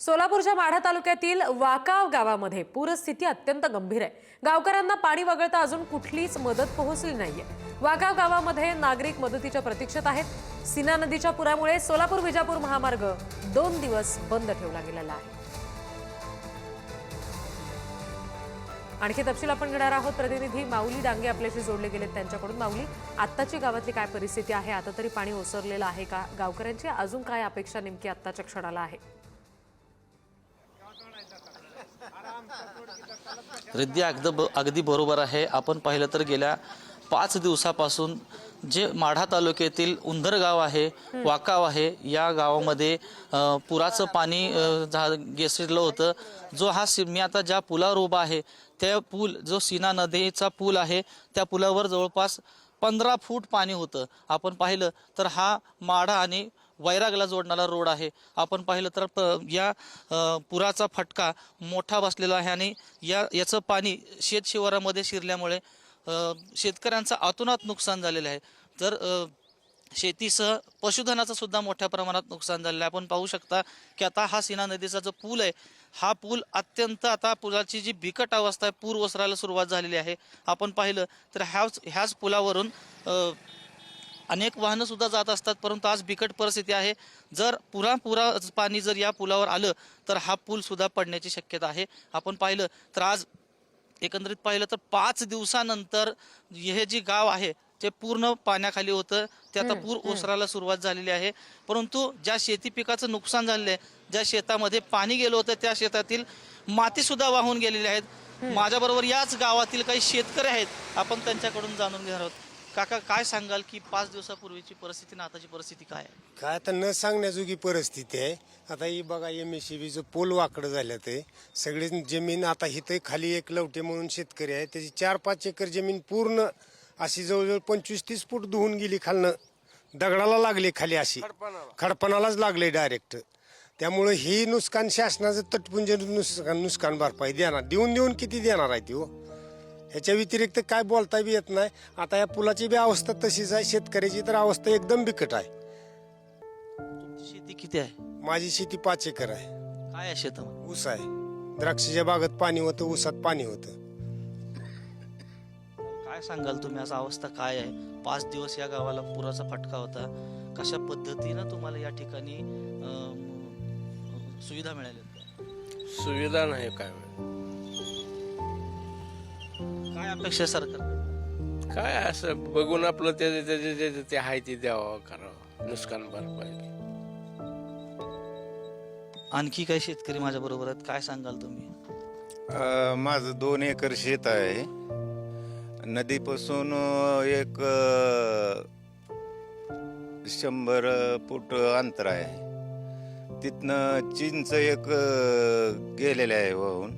सोलापूरच्या माढा तालुक्यातील वाकाव गावामध्ये पूरस्थिती अत्यंत गंभीर आहे. गावकऱ्यांना पाणी वगळता अजून कुठलीच मदत पोहोचली नाहीये. वाकाव गावामध्ये नागरिक मदतीच्या प्रतीक्षेत आहेत. सीना नदीच्या पुरामुळे सोलापूर विजापूर महामार्ग दोन दिवस बंद ठेवला गेलेला आहे. आणखी तपशील आपण घेणार आहोत. प्रतिनिधी माऊली डांगे आपल्याशी जोडले गेलेत त्यांच्याकडून. माऊली आत्ताची गावातली काय परिस्थिती आहे? आता तरी पाणी ओसरलेलं आहे का? गावकऱ्यांची अजून काय अपेक्षा नेमकी आत्ताच्या क्षणाला आहे? रिद्धी अगदी अगदी बरोबर आहे. आपण पाहिलं तर गेल्या पाच दिवसापासून जे माढा तालुक्यातील उंदर गाव आहे वाकाव आहे या गावामध्ये पुराचं पाणी झा गेसरलं होतं. जो हा मी आता ज्या पुलावर उभा आहे त्या पूल जो सीना नदीचा पूल आहे त्या पुलावर जवळपास पंधरा फूट पाणी होतं. आपण पाहिलं तर हा माढा आणि वैरागला जोडणारा रोड आहे. आपण पाहिलं तर प- या पुराचा फटका मोठा बसलेला आहे आणि या याचं पाणी शेत शिवारामध्ये शिरल्यामुळे शेतकऱ्यांचं आतोनात नुकसान झालेलं आहे. तर शेतीसह पशुधनाचं सुद्धा मोठ्या प्रमाणात नुकसान झालेलं आहे. आपण पाहू शकता की आता हा सीना नदीचा जो पूल आहे हा पूल अत्यंत आता पुलाची जी बिकट अवस्था आहे पूर ओसरायला सुरुवात झालेली आहे. आपण पाहिलं तर ह्याच ह्याच पुलावरून अनेक वाहनं सुद्धा जात असतात परंतु आज बिकट परिस्थिती आहे. जर पुरा पुरा पाणी जर या पुलावर आलं तर हा पूल सुद्धा पडण्याची शक्यता आहे. आपण पाहिलं तर आज एकंदरीत पाहिलं तर पाच दिवसानंतर हे जे गाव आहे ते पूर्ण पाण्याखाली होतं ते आता पूर ओसरायला सुरुवात झालेली आहे. परंतु ज्या शेती पिकाचं नुकसान झालेलं आहे ज्या शेतामध्ये पाणी गेलं होतं त्या शेतातील माती सुद्धा वाहून गेलेली आहेत. माझ्याबरोबर याच गावातील काही शेतकरी आहेत आपण त्यांच्याकडून जाणून घेणार आहोत. काका काय सांगाल की पाच दिवसापूर्वीची परिस्थिती आणि आताची परिस्थिती काय आहे? काय आता न सांगण्याजोगी परिस्थिती आहे. आता ही बघा एम एस बीचं पोल वाकडं झालं ते सगळी जमीन आता इथं खाली एक लवटे म्हणून शेतकरी आहे. त्याची चार पाच एकर जमीन पूर्ण अशी जवळजवळ पंचवीस तीस फूट धुवून गेली खालनं. दगडाला लागली खाली अशी. खडपणालाच लागले डायरेक्ट त्यामुळे ही नुकसान शासनाचं तटपुंज नुकसान नुकसान भरपाई देणार. देऊन देऊन किती देणार आहे ती हो? ह्याच्या व्यतिरिक्त काय बोलता बी येत नाही. आता या पुलाची बी अवस्था तशीच आहे. शेतकऱ्याची तर अवस्था एकदम बिकट आहे. शेती किती आहे? माझी शेती पाच एकर आहे. काय आहे शेतामध्ये? ऊस आहे. द्राक्षाच्या बागेत पाणी होतं ऊसात पाणी होतं. काय सांगाल तुम्ही? आज अवस्था काय आहे? पाच दिवस या गावाला पुराचा फटका होता. कशा पद्धतीनं तुम्हाला या ठिकाणी सुविधा मिळाल्या? सुविधा नाही काय काय अपेक्षा सरकार काय असं बघून आपलं ते ते- ते- आहे ते द्यावं करावं. नुकसान भरपाई. आणखी काही शेतकरी माझ्या बरोबर आहेत. काय सांगाल तुम्ही? अ, माझं दोन एकर शेत आहे. नदीपासून एक शंभर फूट अंतर आहे. तिथनं चिंच एक गेलेलं गेलेले आहे वाहून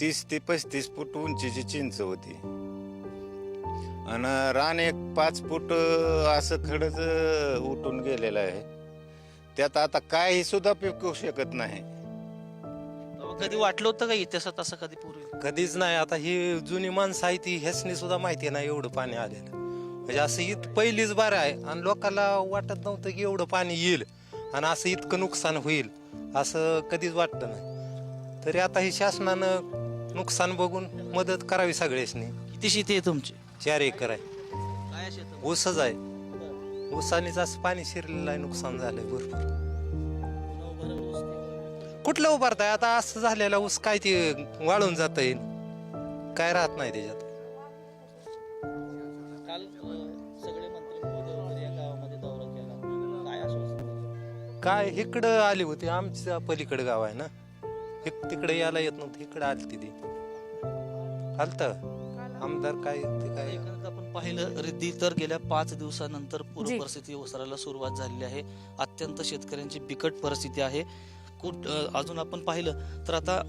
तीस ते पस्तीस फूट उंचीची चिंच होती. आणि रान एक पाच फूट असं खडच उठून गेलेलं आहे. त्यात आता काही सुद्धा पिकवू शकत नाही. कधी वाटलं होतं का इतिहासात असं कधी पूर्वी कधीच नाही. आता ही जुनी माणसं आहे ती ह्यासनी सुद्धा माहिती नाही एवढं पाणी आलेलं. म्हणजे असं इत पहिलीच बार आहे आणि लोकांना वाटत नव्हतं की एवढं पाणी येईल आणि असं इतकं नुकसान होईल. असं कधीच वाटतं नाही. तरी आता ही शासनानं नुकसान बघून मदत करावी सगळ्यासनी. किती शेती आहे तुमची? चार एकर आहे. काय ऊसच आहे. ऊसानेच असं पाणी शिरलेलं आहे नुकसान झालंय भरपूर. कुठलं उभारताय? आता असं झालेलं ऊस काय ते वाळून जात येईल काय राहत नाही त्याच्यात. काल अं, सगळे मंत्री महोदय वगैरे या गावामध्ये दौरा केला. काय आश्वासन काय इकडं आली होती. आमच्या पलीकडे गाव आहे ना. इक- तिकडे यायला येत नव्हतं. इकडे आलती ती. आलत? आमदार काय ते काय? एकंदरीत आपण पाहिलं रिद्धी तर गेल्या पाच दिवसानंतर पूर जी. परिस्थिती ओसरायला सुरुवात झालेली आहे. अत्यंत शेतकऱ्यांची बिकट परिस्थिती आहे. कुठ अजून आपण पाहिलं तर आता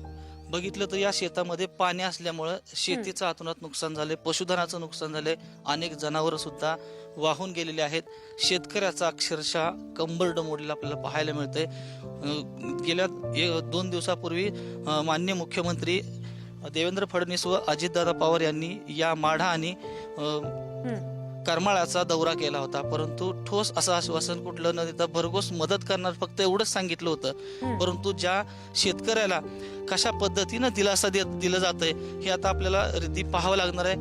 बघितलं तर या शेतामध्ये पाणी असल्यामुळं शेतीचं आतोनात नुकसान झाले पशुधनाचं नुकसान झाले अनेक जनावरं सुद्धा वाहून गेलेले आहेत. शेतकऱ्याचा अक्षरशः कंबरड मोडलेला आपल्याला पाहायला मिळतंय. गेल्या दोन दिवसापूर्वी अं, माननीय मुख्यमंत्री देवेंद्र फडणवीस व अजितदादा पवार यांनी या माढा आणि अ, करमाळ्याचा दौरा केला होता. परंतु ठोस असं आश्वासन कुठलं न देता भरघोस मदत करणार फक्त एवढंच सांगितलं होतं. परंतु ज्या शेतकऱ्याला कशा पद्धतीनं दिलासा देत दिलं जातंय हे आता आपल्याला रिद्धी पाहावं लागणार आहे.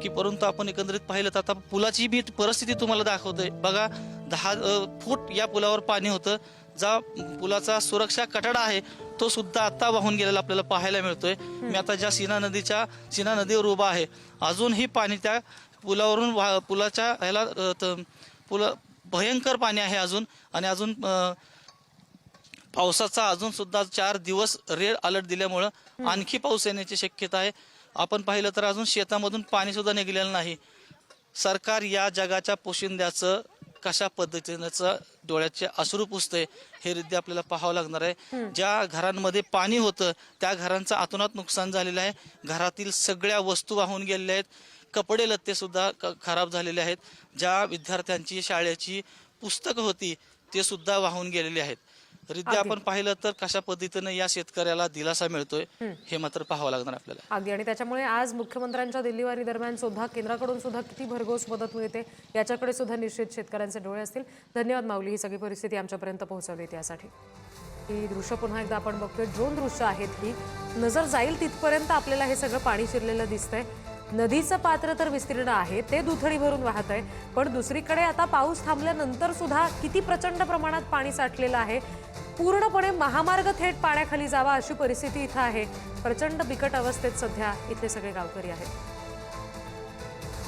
की परंतु आपण एकंदरीत पाहिलं तर आता पुलाची मी परिस्थिती तुम्हाला दाखवतोय. बघा दहा फूट या पुलावर पाणी होतं. जा पुलाचा सुरक्षा कठडा आहे तो सुद्धा आता वाहून गेलेला आपल्याला पाहायला मिळतोय. मी आता ज्या सीना नदीच्या सीना नदीवर उभा आहे अजूनही पाणी त्या पुलावरून वाह- पुलाच्या ह्याला पुला भयंकर पाणी आहे अजून. आणि अजून पावसाचा अजून सुद्धा चार दिवस रेड अलर्ट दिल्यामुळं आणखी पाऊस येण्याची शक्यता आहे. आपण पाहिलं तर अजून शेतामधून पाणी सुद्धा निघलेलं नाही. सरकार या जगाच्या पोशिंद्याचं कशा पद्धतीनं डोळ्याचे अश्रू पुसतंय हे रिद्धी आपल्याला पाहावं लागणार आहे. ज्या घरांमध्ये पाणी होतं त्या घरांचं आतोनात नुकसान झालेलं आहे. घरातील सगळ्या वस्तू वाहून गेलेल्या आहेत. कपडे लत्ते सुद्धा खराब झालेले आहेत. ज्या विद्यार्थ्यांची शाळेची पुस्तकं होती ते सुद्धा वाहून गेलेले आहेत. रिद्धी आपण पाहिलं तर कशा पद्धतीनं या शेतकऱ्याला दिलासा मिळतोय हे मात्र पाहावं लागणार आपल्याला. अगदी. आणि त्याच्यामुळे आज मुख्यमंत्र्यांच्या दिल्लीवारी दरम्यान सुद्धा केंद्राकडून सुद्धा किती भरघोस मदत मिळते याच्याकडे सुद्धा निश्चित शेतकऱ्यांचे डोळे असतील. धन्यवाद माऊली ही सगळी परिस्थिती आमच्यापर्यंत पोहोचवली त्यासाठी. ही दृश्य पुन्हा एकदा आपण बघतोय. ड्रोन दृश्य आहेत ही नजर जाईल तिथपर्यंत आपल्याला हे सगळं पाणी शिरलेलं दिसतंय. नदीचं पात्र तर विस्तीर्ण आहे ते दुथडी भरून वाहत आहे. पण दुसरीकडे आता पाऊस थांबल्यानंतर सुद्धा किती प्रचंड प्रमाणात पाणी साठलेलं आहे. पूर्णपणे महामार्ग थेट पाण्याखाली जावा अशी परिस्थिती इथं आहे. प्रचंड बिकट अवस्थेत सध्या इथले सगळे गावकरी आहेत.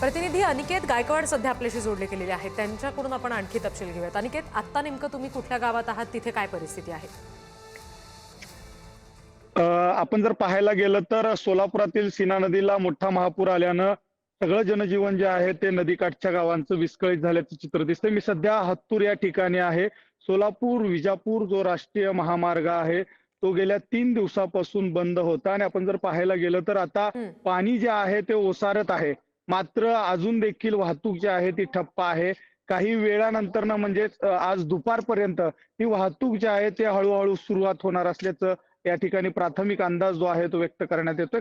प्रतिनिधी अनिकेत गायकवाड सध्या आपल्याशी जोडले गेलेले आहेत. त्यांच्याकडून आपण आणखी तपशील घेऊयात. अनिकेत आत्ता नेमकं तुम्ही कुठल्या गावात आहात? तिथे काय परिस्थिती आहे? आपण जर पाहायला गेलं तर सोलापुरातील सीना नदीला मोठा महापूर आल्यानं सगळं जनजीवन जे आहे ते नदीकाठच्या गावांचं विस्कळीत झाल्याचं चित्र दिसतंय. मी सध्या हत्तूर या ठिकाणी आहे. सोलापूर विजापूर जो राष्ट्रीय महामार्ग आहे तो गेल्या तीन दिवसापासून बंद होता. आणि आपण जर पाहायला गेलं तर आता. पाणी जे आहे ते ओसारत आहे. मात्र अजून देखील वाहतूक जी आहे ती ठप्प आहे. काही वेळानंतर ना म्हणजे आज दुपारपर्यंत ही वाहतूक जी आहे ते हळूहळू सुरुवात होणार असल्याचं या ठिकाणी प्राथमिक अंदाज जो आहे तो व्यक्त करण्यात येतोय.